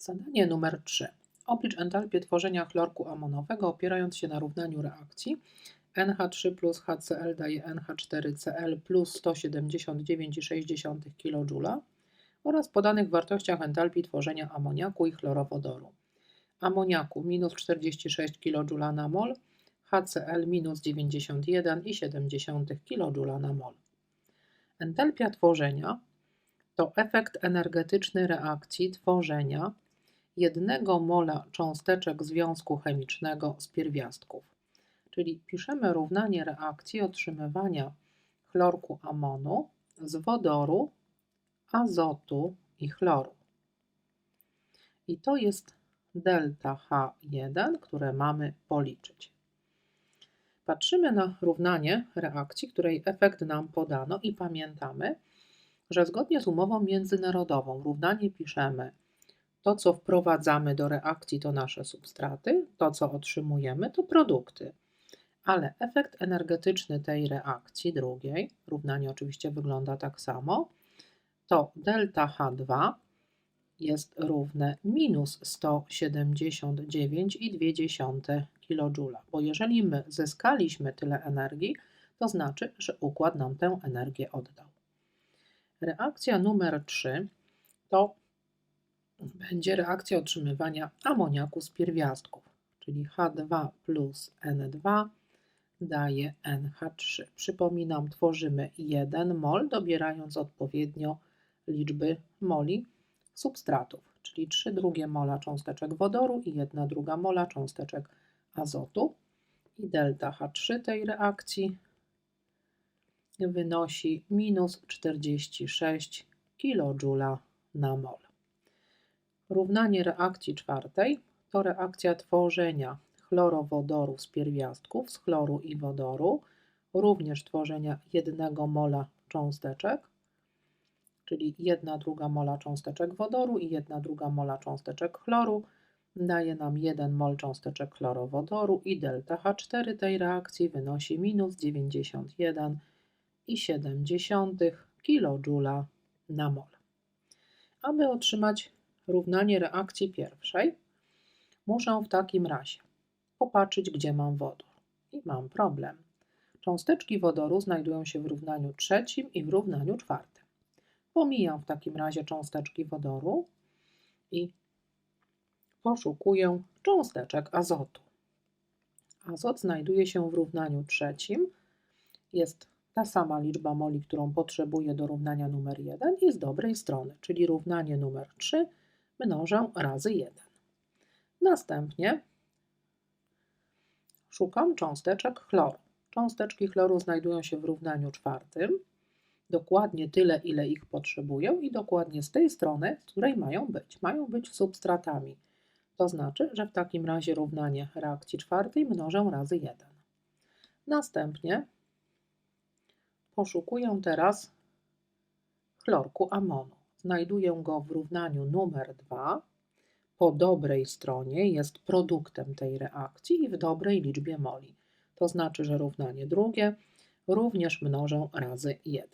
Zadanie numer 3. Oblicz entalpię tworzenia chlorku amonowego opierając się na równaniu reakcji. NH3 plus HCl daje NH4Cl plus 179,6 kJ oraz podanych wartościach entalpii tworzenia amoniaku i chlorowodoru. Amoniaku minus 46 kJ na mol, HCl minus 91,7 kJ na mol. Entalpia tworzenia to efekt energetyczny reakcji tworzenia jednego mola cząsteczek związku chemicznego z pierwiastków. Czyli piszemy równanie reakcji otrzymywania chlorku amonu z wodoru, azotu i chloru. I to jest delta H1, które mamy policzyć. Patrzymy na równanie reakcji, której efekt nam podano i pamiętamy, że zgodnie z umową międzynarodową równanie piszemy to, co wprowadzamy do reakcji, to nasze substraty, to, co otrzymujemy, to produkty. Ale efekt energetyczny tej reakcji drugiej, równanie oczywiście wygląda tak samo, to delta H2 jest równe minus 179,2 kJ. Bo jeżeli my zyskaliśmy tyle energii, to znaczy, że układ nam tę energię oddał. Reakcja numer 3 to będzie reakcja otrzymywania amoniaku z pierwiastków, czyli H2 plus N2 daje NH3. Przypominam, tworzymy 1 mol, dobierając odpowiednio liczby moli substratów, czyli 3 drugie mola cząsteczek wodoru i 1 druga mola cząsteczek azotu. I delta H3 tej reakcji wynosi minus 46 kJ na mol. Równanie reakcji czwartej to reakcja tworzenia chlorowodoru z pierwiastków z chloru i wodoru, również tworzenia jednego mola cząsteczek, czyli jedna druga mola cząsteczek wodoru i jedna druga mola cząsteczek chloru, daje nam 1 mol cząsteczek chlorowodoru i delta H4 tej reakcji wynosi minus 91,7 kJ na mol. Aby otrzymać równanie reakcji pierwszej, muszę w takim razie popatrzeć, gdzie mam wodór. I mam problem. Cząsteczki wodoru znajdują się w równaniu trzecim i w równaniu czwartym. Pomijam w takim razie cząsteczki wodoru i poszukuję cząsteczek azotu. Azot znajduje się w równaniu trzecim. Jest ta sama liczba moli, którą potrzebuję do równania numer 1 i z dobrej strony, czyli równanie numer 3 mnożę razy 1. Następnie szukam cząsteczek chloru. Cząsteczki chloru znajdują się w równaniu czwartym, dokładnie tyle, ile ich potrzebuję i dokładnie z tej strony, z której mają być. Mają być substratami. To znaczy, że w takim razie równanie reakcji czwartej mnożę razy 1. Następnie poszukuję teraz chlorku amonu. Znajduję go w równaniu numer 2. Po dobrej stronie jest produktem tej reakcji i w dobrej liczbie moli. To znaczy, że równanie drugie również mnożę razy 1.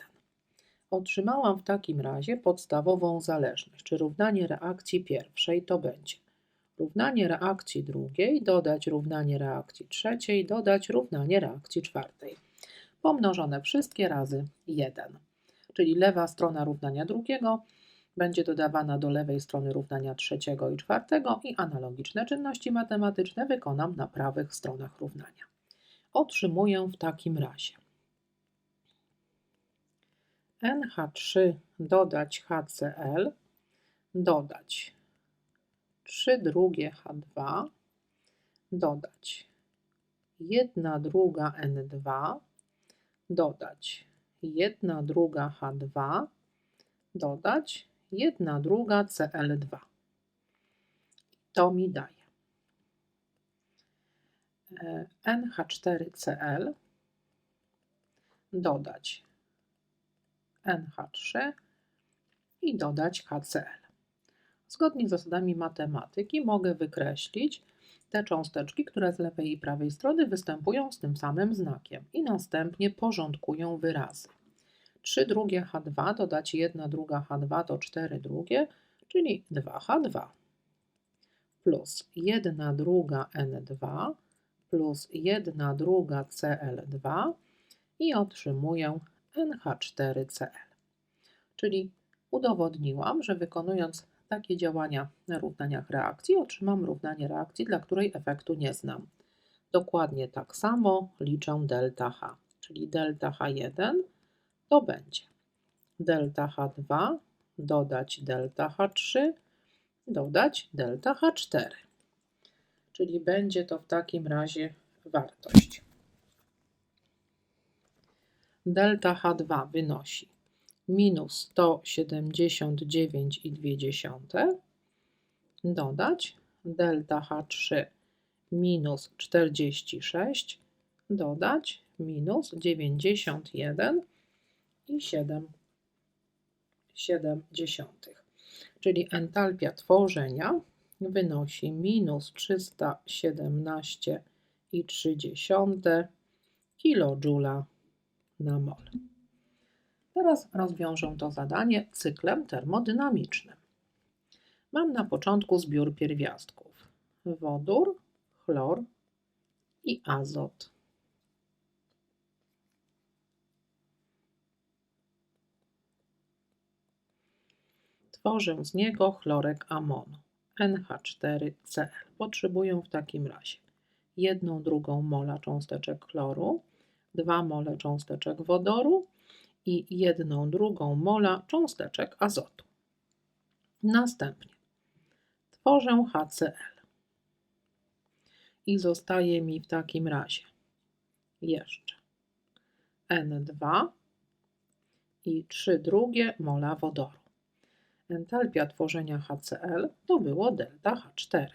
Otrzymałam w takim razie podstawową zależność, czy równanie reakcji pierwszej to będzie równanie reakcji drugiej, dodać równanie reakcji trzeciej, dodać równanie reakcji czwartej. Pomnożone wszystkie razy 1. Czyli lewa strona równania drugiego będzie dodawana do lewej strony równania trzeciego i czwartego i analogiczne czynności matematyczne wykonam na prawych stronach równania. Otrzymuję w takim razie NH3 dodać HCl dodać 3 drugie H2 dodać 1 druga N2 dodać 1 druga H2 dodać 1 druga Cl2. To mi daje e, NH4Cl dodać NH3 i dodać HCl. Zgodnie z zasadami matematyki mogę wykreślić te cząsteczki, które z lewej i prawej strony występują z tym samym znakiem i następnie porządkuję wyrazy. 3 drugie H2 dodać 1 druga H2 to 4 drugie, czyli 2H2. plus 1 druga N2 plus 1 druga Cl2 i otrzymuję NH4Cl. Czyli udowodniłam, że wykonując takie działania na równaniach reakcji, otrzymam równanie reakcji, dla której efektu nie znam. Dokładnie tak samo liczę delta H, czyli delta H1 to będzie delta H2 dodać delta H3 dodać delta H4. Czyli będzie to w takim razie wartość. Delta H2 wynosi minus 179,2 dodać delta H3 minus 46 dodać minus 91 i 7, 7 dziesiątych. Czyli entalpia tworzenia wynosi minus 317,3 kJ na mol. Teraz rozwiążę to zadanie cyklem termodynamicznym. Mam na początku zbiór pierwiastków: wodór, chlor i azot. Tworzę z niego chlorek amonu NH4Cl. Potrzebuję w takim razie jedną drugą mola cząsteczek chloru, 2 mole cząsteczek wodoru i jedną drugą mola cząsteczek azotu. Następnie tworzę HCl i zostaje mi w takim razie jeszcze N2 i 3 drugie mola wodoru. Entalpia tworzenia HCl to było delta H4.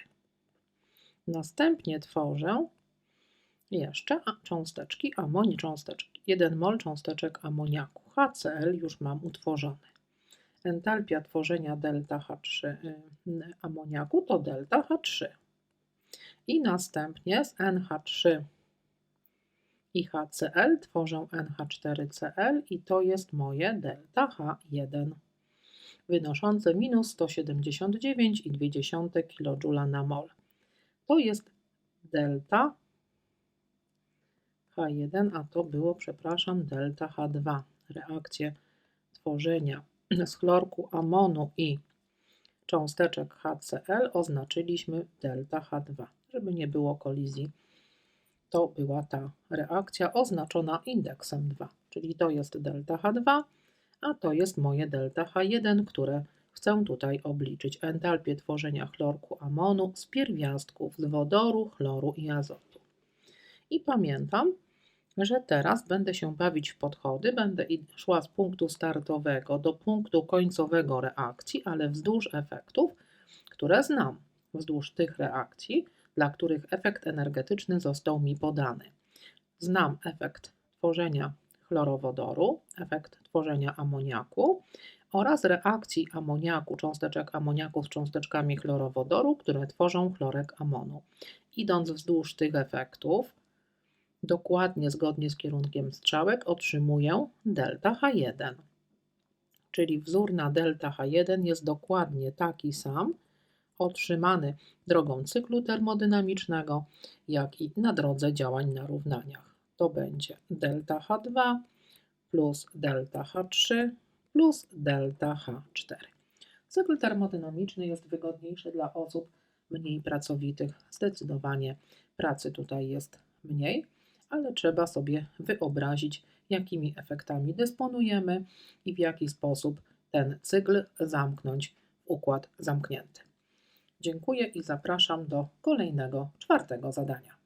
Następnie tworzę jeszcze cząsteczki amonii, cząsteczki. 1 mol cząsteczek amoniaku. HCl już mam utworzony. Entalpia tworzenia delta H3 y, amoniaku to delta H3. I następnie z NH3 i HCl tworzę NH4Cl i to jest moje delta H1 wynoszące minus 179,2 kJ na mol. To jest delta H1, a to było, przepraszam, delta H2. Reakcję tworzenia z chlorku amonu i cząsteczek HCl oznaczyliśmy delta H2, żeby nie było kolizji. To była ta reakcja oznaczona indeksem 2, czyli to jest delta H2, a to jest moje delta H1, które chcę tutaj obliczyć. Entalpię tworzenia chlorku amonu z pierwiastków z wodoru, chloru i azotu. I pamiętam, że teraz będę się bawić w podchody, będę szła z punktu startowego do punktu końcowego reakcji, ale wzdłuż efektów, które znam, wzdłuż tych reakcji, dla których efekt energetyczny został mi podany. Znam efekt tworzenia chlorowodoru, efekt tworzenia amoniaku oraz reakcji amoniaku, cząsteczek amoniaku z cząsteczkami chlorowodoru, które tworzą chlorek amonu. Idąc wzdłuż tych efektów, dokładnie zgodnie z kierunkiem strzałek otrzymuję delta H1. Czyli wzór na delta H1 jest dokładnie taki sam, otrzymany drogą cyklu termodynamicznego, jak i na drodze działań na równaniach. To będzie delta H2 plus delta H3 plus delta H4. Cykl termodynamiczny jest wygodniejszy dla osób mniej pracowitych. Zdecydowanie pracy tutaj jest mniej ale trzeba sobie wyobrazić, jakimi efektami dysponujemy i w jaki sposób ten cykl zamknąć w układ zamknięty. Dziękuję i zapraszam do kolejnego czwartego zadania.